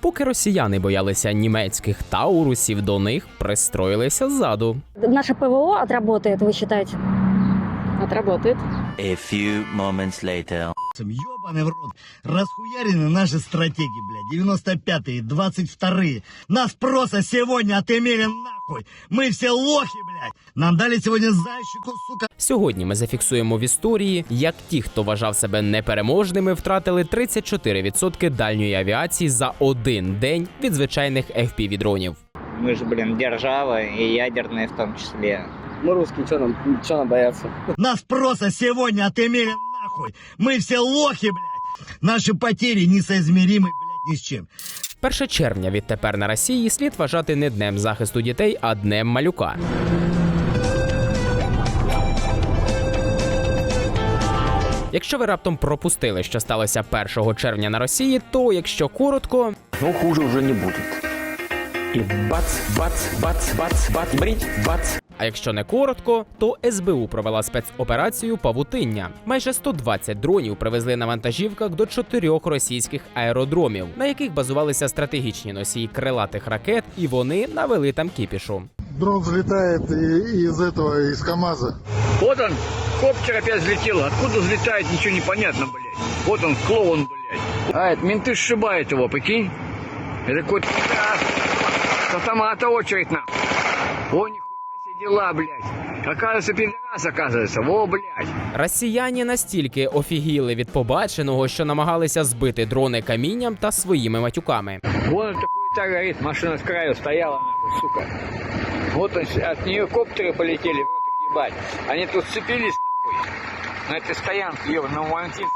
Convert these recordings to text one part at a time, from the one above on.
Поки росіяни боялися німецьких таурусів, до них пристроїлися ззаду. Наше ПВО отработает, ви считаете? Отработает. A few moments later Ёбаный в рот. Расхуярены наши стратеги, блядь. 95-е, 22-е. Нас просто сегодня отымели нахуй. Мы все лохи, блядь. Нам дали сегодня зайщику, сука. Сьогодні ми зафіксуємо в історії, як ті, хто вважав себе непереможними, втратили 34% дальньої авіації за один день від звичайних fpv дронів. Мы же, блин, держава и ядерные в том числе. Мы русские, что нам, что нам бояться? Нас просто сегодня отымели нахуй. Мы все лохи, блядь. Наши потери несоизмеримы, блядь, ни с чем. 1 червня відтепер на Росії слід вважати не днем захисту дітей, а днем малюка. Якщо ви раптом пропустили, що сталося 1 червня на Росії, то якщо коротко, Но хуже уже не будет. И бац, бац, бац, бац, бац, брить, бац. а якщо не коротко, то СБУ провела спецоперацію Павутиння. Майже 120 дронів привезли на вантажівках до чотирьох російських аеродромів, на яких базувалися стратегічні носії крилатих ракет, і вони навели там кіпішу. Дрон взлетает и- из этого, из КамАЗа. Вот он, коптер опять взлетел. Откуда взлетает, ничего не понятно, блядь. Вот он, клоун, блядь. А, это менты сшибают его, прикинь. Это какой-то да, с автомата очередь, на. О, нихуя себе дела, блядь. Оказывается, пидорас, оказывается. Во, блядь. Росіяни настільки офігіли від побаченого, що намагалися збити дрони камінням та своїми матюками. Вон эта хуета горит, машина с краю стояла, нахуй, сука. Вот он, от нее коптеры полетели, в рот их ебать. Они тут сцепились, нахуй, на этой стоянке, ебаный, на Валентин,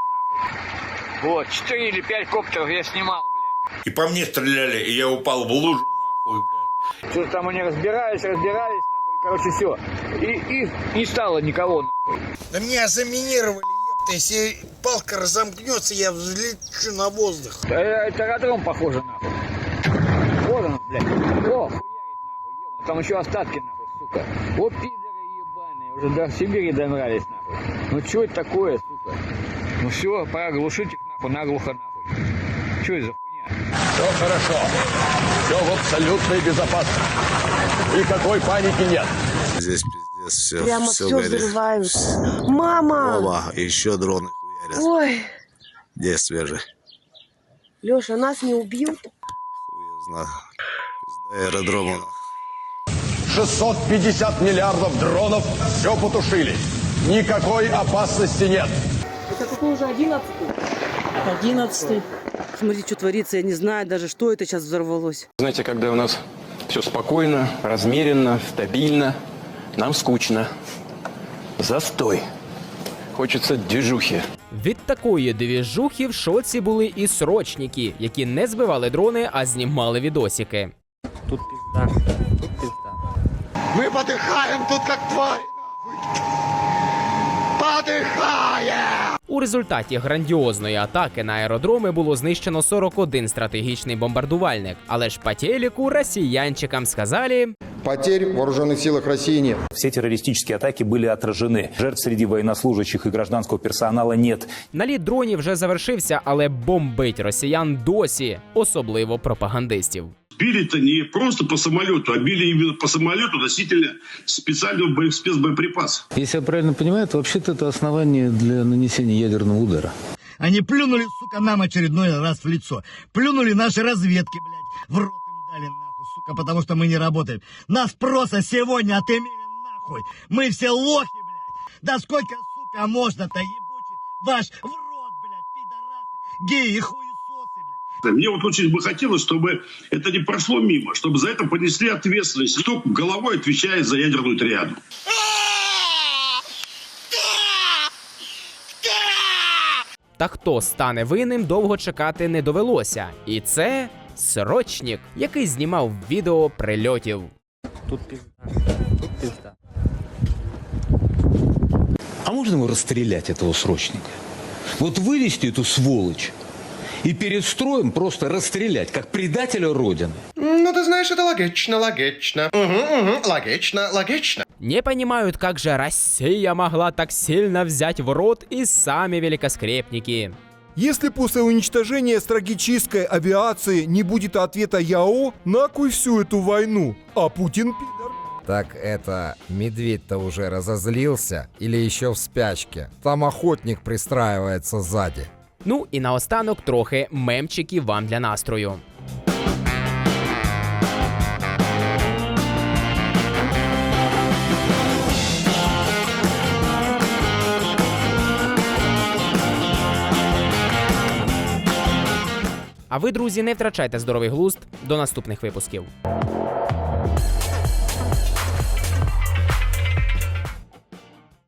нахуй. Вот, четыре или пять коптеров я снимал, блядь. И по мне стреляли, и я упал в лужу, нахуй, блядь. Что-то там они разбирались, разбирались, нахуй, короче, все. И, и не стало никого, нахуй. Да меня заминировали, ёпта. Если палка разомкнется, я взлечу на воздух. Э, Это аэродром похоже, нахуй. Вот он, блядь. О, хуярит, нахуй, ебаный. Там еще остатки, нахуй, сука. Вот пидоры ебаные, уже до Сибири добрались, нахуй. Ну что это такое, сука? Ну все, пора глушить их, нахуй, наглухо, нахуй. Что это за? Все хорошо. Все в абсолютной безопасности. Никакой паники нет. Здесь пиздец все. Прямо все, все горит. взрывают. Мама! Опа, еще дроны хуярят. Ой. Где свежий? Леша, нас не убьют? Хуй знаю. Из аэродрома. 650 миллиардов дронов все потушили. Никакой опасности нет. Это какой уже 11 -й. 11. Смотрите, что творится, я не знаю даже, что это сейчас взорвалось. Знаете, когда у нас все спокойно, размеренно, стабильно, нам скучно. Застой. Хочеться двіжухи. Від такої двіжухи в шоці були і срочники, які не збивали дрони, а знімали відосики. Тут пізда, тут пізда. Ми подихаємо тут, як тварь. Подихає! Подыхаем! У результаті грандіозної атаки на аеродроми було знищено 41 стратегічний бомбардувальник. Але ж по телеку росіянчикам сказали, Потерь в вооруженных силах России нет. Все террористические атаки были отражены. Жертв среди военнослужащих и гражданского персонала нет. наліт дронів вже завершився, але бомбить росіян досі, особливо пропагандистів. Били-то не просто по самолету, а били именно по самолету носителя специального спецбоеприпаса. Если я правильно понимаю, то вообще-то это основание для нанесения ядерного удара. Они плюнули, сука, нам очередной раз в лицо. Плюнули наши разведки, блядь. В рот им дали, нахуй, сука, потому что мы не работаем. Нас просто сегодня отымели, нахуй. Мы все лохи, блядь. Да сколько, сука, можно-то, ебучий ваш в рот, блядь, пидорасы, геи и блядь. Мне вот очень бы хотелось, чтобы это не прошло мимо, чтобы за это понесли ответственность. Кто головой отвечает за ядерную триаду. Та хто стане винним, довго чекати не довелося. І це срочник, який знімав відео прильотів. Тут пизда, тут пизда. А можно его расстрелять, этого срочника? Вот вывести эту сволочь И перед строем просто расстрелять, как предателя Родины. Ну, ты знаешь, это логично, логично. Угу, угу, логично, логично. Не понимают, как же Россия могла так сильно взять в рот и сами великоскрепники. Если после уничтожения стратегической авиации не будет ответа ЯО, нахуй всю эту войну, а Путин пидор. Так это медведь-то уже разозлился или еще в спячке? Там охотник пристраивается сзади. Ну і наостанок трохи мемчиків вам для настрою. А ви, друзі, не втрачайте здоровий глузд до наступних випусків.